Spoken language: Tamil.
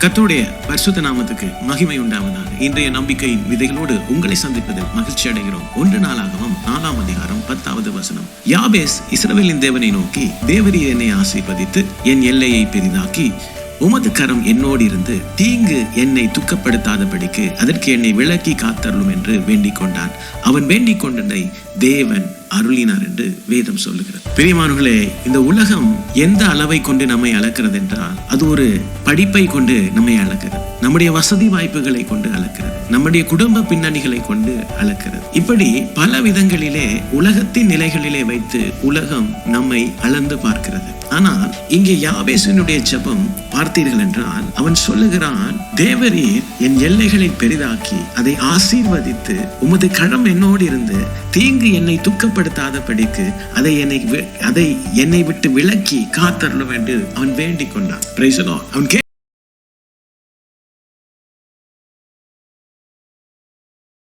கத்தோடைய பரிசுத்த நாமத்துக்கு மகிமை உண்டாவதாக. இன்றைய நம்பிக்கையின் விதைகளோடு உங்களை சந்திப்பதில் மகிழ்ச்சி அடைகிறோம். ஒன்று நாளாகவும் நாலாம் அதிகாரம் பத்தாவது வசனம். யாபேஸ் இஸ்ரவேலின் தேவனை நோக்கி தேவரீர் என்னை ஆசீர்வதித்து என் எல்லையை பெரிதாக்கி உமது கரம் என்னோடு இருந்து தீங்கு என்னை துக்கப்படுத்தாதபடிக்கு அதற்கு என்னை விலக்கி காத்தருளும் என்று வேண்டிக் கொண்டான் அவன் வேண்டிக் கொண்டதை தேவன் அருளினார் என்று வேதம் சொல்லுகிறது. பிரியமானவர்களே இந்த உலகம் எந்த அளவை கொண்டு நம்மை அளக்கிறது என்றால் அது ஒரு படிப்பை கொண்டு நம்மை அளக்கிறது. நம்முடைய வசதி வாய்ப்புகளை கொண்டு அளக்கிறது. நம்முடைய குடும்ப பின்னணிகளை கொண்டு அளக்கிறது. இப்படி பல விதங்களிலே உலகத்தின் நிலைகளிலே வைத்து உலகம் நம்மை அளந்து பார்க்கிறது. ஆனால் இங்கே யாவேசனுடைய ஜெபம் பார்த்தீர்கள் என்றால் அவன் சொல்லுகிறான் தேவரீர் என் எல்லைகளை பெரிதாக்கி அதை ஆசீர்வதித்து உமது கரம் என்னோடு இருந்து தீங்கு என்னை துக்கப்படுத்தாத படிக்கு அதை என்னை அதை என்னை விட்டு விலக்கி காத்தரல வேண்டும் அவன் வேண்டிக் கொண்டான். அவன் கே